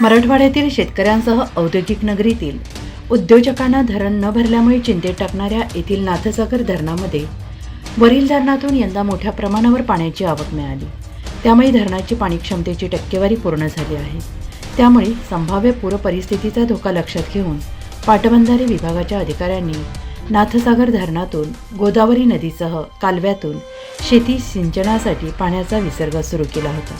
मराठवाड्यातील शेतकऱ्यांसह औद्योगिक नगरीतील उद्योजकांना धरण न भरल्यामुळे चिंतेत टाकणाऱ्या येथील नाथसागर धरणामध्ये वरील धरणातून यंदा मोठ्या प्रमाणावर पाण्याची आवक मिळाली. त्यामुळे धरणाची पाणी क्षमतेची टक्केवारी पूर्ण झाली आहे. त्यामुळे संभाव्य पूर परिस्थितीचा धोका लक्षात घेऊन पाटबंधारे विभागाच्या अधिकाऱ्यांनी नाथसागर धरणातून गोदावरी नदीसह कालव्यातून शेती सिंचनासाठी पाण्याचा विसर्ग सुरू केला होता.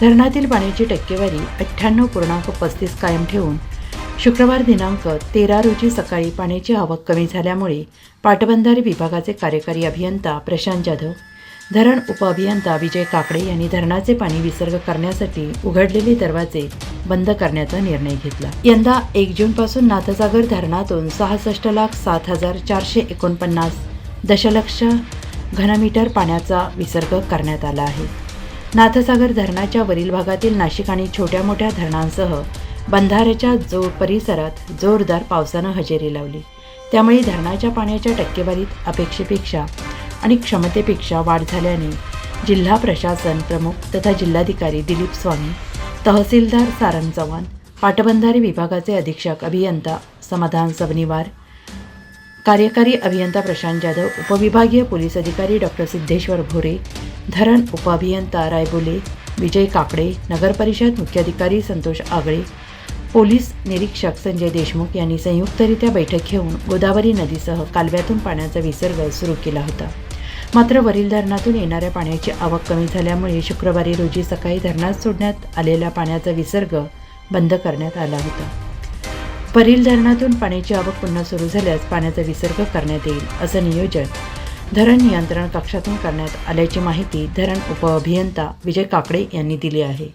धरणातील पाण्याची टक्केवारी अठ्ठ्याण्णव पूर्णांक पस्तीस कायम ठेवून शुक्रवार दिनांक तेरा रोजी सकाळी पाण्याची आवक कमी झाल्यामुळे पाटबंधारे विभागाचे कार्यकारी अभियंता प्रशांत जाधव धरण उपअभियंता विजय काकडे यांनी धरणाचे पाणी विसर्ग करण्यासाठी उघडलेले दरवाजे बंद करण्याचा निर्णय घेतला. यंदा एक जूनपासून नाथसागर धरणातून सहासष्ट लाख सात हजार चारशे एकोणपन्नास दशलक्ष घनमीटर पाण्याचा विसर्ग करण्यात आला आहे. नाथसागर धरणाच्या वरील भागातील नाशिक आणि छोट्या मोठ्या धरणांसह बंधाऱ्याच्या जो परिसरात जोरदार पावसानं हजेरी लावली. त्यामुळे धरणाच्या पाण्याच्या टक्केवारीत अपेक्षेपेक्षा आणि क्षमतेपेक्षा वाढ झाल्याने जिल्हा प्रशासन प्रमुख तथा जिल्हाधिकारी दिलीप स्वामी तहसीलदार सारंग चव्हाण पाटबंधारे विभागाचे अधीक्षक अभियंता समाधान सबनिवार कार्यकारी अभियंता प्रशांत जाधव उपविभागीय पोलीस अधिकारी डॉक्टर सिद्धेश्वर भोरे धरण उपअभियंता रायबोले विजय काकडे नगरपरिषद मुख्याधिकारी संतोष आगळे पोलीस निरीक्षक संजय देशमुख यांनी संयुक्तरित्या बैठक घेऊन गोदावरी नदीसह कालव्यातून पाण्याचा विसर्ग सुरू केला होता. मात्र वरील धरणातून येणाऱ्या पाण्याची आवक कमी झाल्यामुळे शुक्रवारी रोजी सकाळी धरणात सोडण्यात आलेल्या पाण्याचा विसर्ग बंद करण्यात आला होता. वरील धरणातून पाण्याची आवक पुन्हा सुरू झाल्यास पाण्याचा विसर्ग करण्यात येईल असं नियोजन धरण नियंत्रण कक्षातून करण्यात आल्याची माहिती धरण उपअभियंता विजय काकडे यांनी दिली आहे.